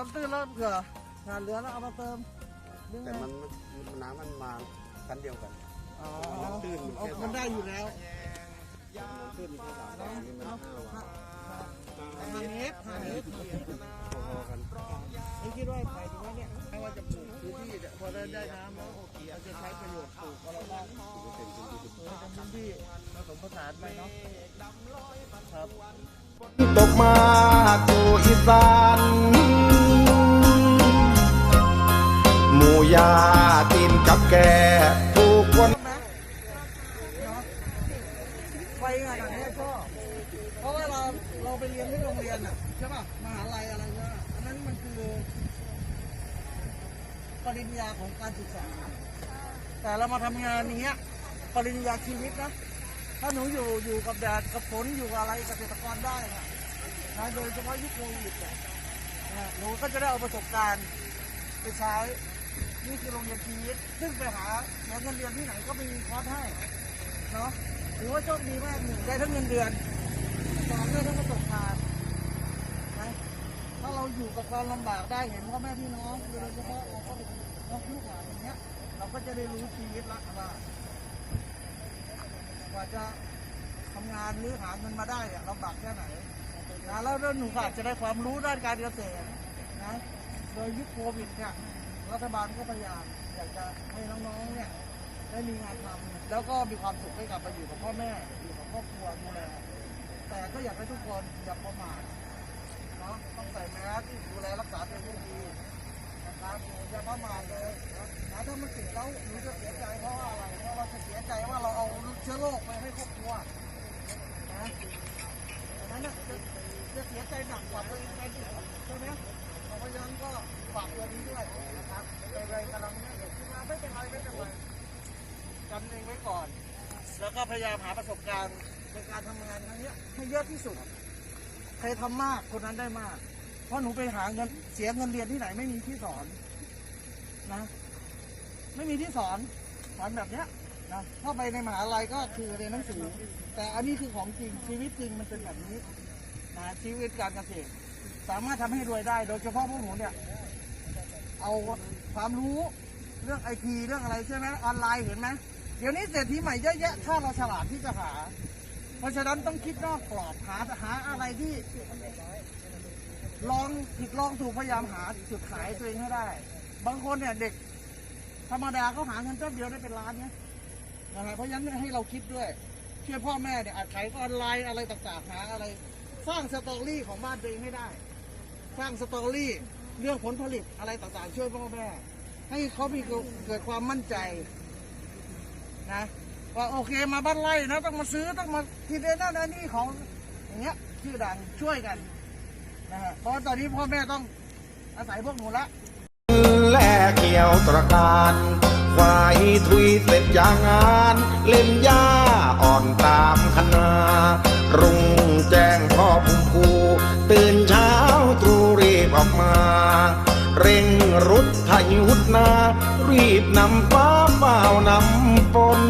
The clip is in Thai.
น้ำตื้นแล้วเผื่อขาดเหลือแล้วเอามาเติมหรือไงแต่มันมันน้ำมันมากันเดียวกัน อ๋อน้ำตื้นอยู่แค่ เอามันได้อยู่แล้วน้ำตื้นแค่สามวันนี่มันห้าวันห้าเมตรห้าเมตรพอๆกันนี่คิดว่าหมายถึงว่าเนี่ยไม่ว่าจะปลูกพื้นที่เนี่ยพอได้ได้น้ำแล้วเราจะใช้ประโยชน์ปลูกอะไรบ้างเป็นพื้นที่เออเป็นพื้นที่ผสมผสานไปเนาะครับ ตกมาสู่อีสาน ยาตีนกับแกถูกคนนะเนาะไปงานอย่างนี้ก็เพราะว่าเราเราไปเรียนที่โรงเรียนอะใช่ป่ะมหาลัยอะไรเงี้ยอันนั้นมันคือปริญญาของการศึกษา แต่เรามาทำงานอย่างเงี้ยปริญญาชีวิตนะถ้าหนูอยู่อยู่กับแดดกับฝนอยู่กับอะไรเกษตรกรได้นะนะโดยเฉพาะยุคโควิดหนูก็จะได้เอาประสบการณ์ไปใช้ นี่คือโรงเรียนชีวิตซึ่งไปหาเสียเงินเดือนที่ไหนก็มีคอร์สให้เนาะถือว่าโชคดีมากหนึ่งได้ทั้งเงินเดือนสองได้ทั้งประสบการณ์นะถ้าเราอยู่กับความลำบากได้เห็นพ่อแม่พี่น้องโดยเฉพาะเราก็เป็นน้องลูกหลานอย่างเงี้ย เราก็จะได้รู้ชีวิตละว่ากว่าจะทำงานหรือหาเงินมาได้อะลำบากแค่ไหนนะแล้วเรื่องหนูก็อาจจะได้ความรู้ด้านการเกษตรนะโดยยุคโควิดเนี่ย รัฐบาลก็พยายามอยากจะให้น้องๆเนี่ยได้มีงานทำแล้วก็มีความสุขได้กลับมาอยู่กับพ่อแม่อยู่กับครอบครัวดูแลแต่ก็อยากให้ทุกคนอย่าประมาทเนาะต้องใส่แมสดูแลรักษาตัวเองให้ดีนะครับอย่าประมาทเลยนะถ้ามันติดแล้วหนูจะเสียใจเพราะว่าอะไรเพราะเราจะเสียใจว่าเราเอาเชื้อโรคไปให้ครอบครัวนะดังนั้นน่ะจะจะเสียใจหนักกว่าตัวเองไปอีกใช่ไหมเพราะฉะนั้นก็ฝากตัวนี้ด้วย พยายามหาประสบการณ์ในการทำงานครั้งเนี้ยให้เยอะที่สุด ใครทำมากคนนั้นได้มาก เพราะหนูไปหาเงินเสียเงินเรียนที่ไหนไม่มีที่สอนนะ ไม่มีที่สอนสอนแบบเนี้ยนะเข้าไปในมหาลัยก็คือเรียนหนังสือ แต่อันนี้คือของจริงชีวิตจริงมันเป็นแบบนี้นะชีวิตการเกษตร สามารถทำให้รวยได้ โดยเฉพาะพวกหนูเนี่ย เอาความรู้เรื่องไอทีเรื่องอะไรใช่ไหมออนไลน์เห็นไหม เดี๋ยวนี้เศรษฐีใหม่เยอะแยะถ้าเราฉลาดที่จะหา เพราะฉะนั้นต้องคิดนอกกรอบหาหาอะไรที่ ลองผิดลองถูกพยายามหาจุดขายตัวเองให้ได้ บางคนเนี่ยเด็ก ธรรมดาเขาหาเงินแป๊บเดียวได้เป็นล้านเนี่ยนะครับเพราะฉะนั้นให้เราคิดด้วยช่วยพ่อแม่เนี่ยอาจขายออนไลน์อะไรต่างๆหาอะไร สร้างสตอรี่ของบ้านตัวเองให้ได้ สร้างสตอรี่เรื่องผลผลิตอะไรต่างๆ ช่วยพ่อแม่ให้เขามีเกิดความมั่นใจ นะว่าโอเคมาบ้านไร่นะต้องมาซื้อต้องมาทีเดนนั่นอนนี่ของอย่างเงี้ยชื่อดังช่วยกันนะฮะเพราะตอนนี้พ่อแม่ต้องอาศัยพวกหนูละแลเกี่ยวตระการควายทุยเสร็จอย่างงาน เล่นหญ้าอ่อนตามคณา ถ้าหยุดนา รีบนำป้าเปล่านำฝน